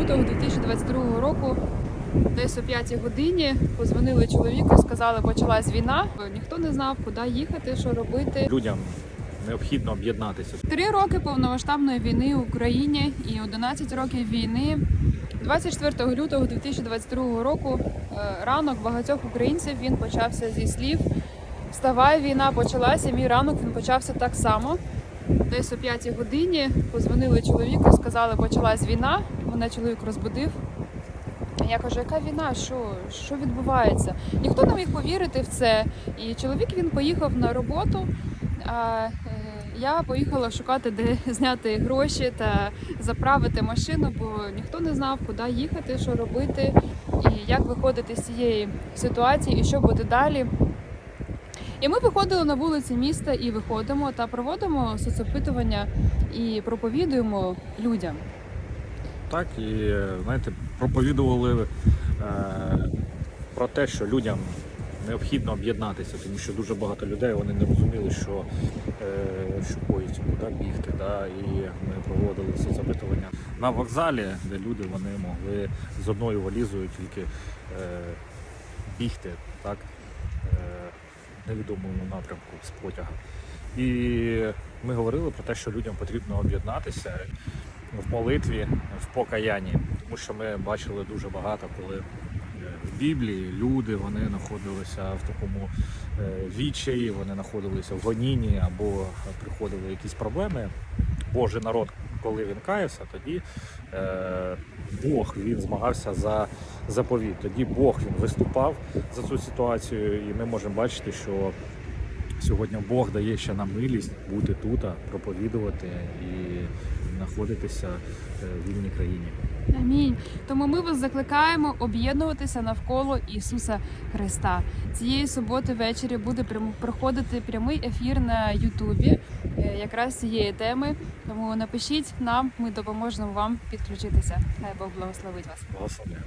лютого 2022 року, десь о 5 годині, позвонили чоловіку, сказали, почалась війна. Ніхто не знав, куди їхати, що робити. Людям необхідно об'єднатися. Три роки повномасштабної війни в Україні і 11 років війни. 24 лютого 2022 року е, ранок багатьох українців він почався зі слів. Вставай, війна почалася. Мій ранок він почався так само. Десь о 5 годині позвонили чоловіку, сказали, почалась війна. Мене чоловік розбудив. Я кажу, яка війна? Що, що відбувається? Ніхто не міг повірити в це. І чоловік він поїхав на роботу. А е, я поїхала шукати, де зняти гроші та заправити машину, бо ніхто не знав, куди їхати, що робити, і як виходити з цієї ситуації, і що буде далі. І ми виходили на вулиці міста і виходимо та проводимо соцопитування і проповідуємо людям. Так і знаєте, проповідували е, про те, що людям необхідно об'єднатися, тому що дуже багато людей вони не розуміли, що, е, що коїться, куди бігти. Да? І ми проводили соцопитування на вокзалі, де люди вони могли з одною валізою тільки е, бігти, так? Невідомому напрямку з потяга. І ми говорили про те, що людям потрібно об'єднатися в молитві, в покаянні, тому що ми бачили дуже багато, коли е, в Біблії люди вони знаходилися в такому е, відчаї, вони знаходилися в гонінні або приходили якісь проблеми. Божий народ, коли він каявся, тоді е, Бог він змагався за заповіт. Тоді Бог він виступав за цю ситуацію, і ми можемо бачити, що сьогодні Бог дає ще нам милість бути тут, проповідувати і знаходитися е, в вільній країні. Амінь. Тому ми вас закликаємо об'єднуватися навколо Ісуса Христа. Цієї суботи ввечері буде проходити прямий ефір на Ютубі якраз цієї теми. Тому напишіть нам, ми допоможемо вам підключитися. Хай Бог благословить вас. Благословляю.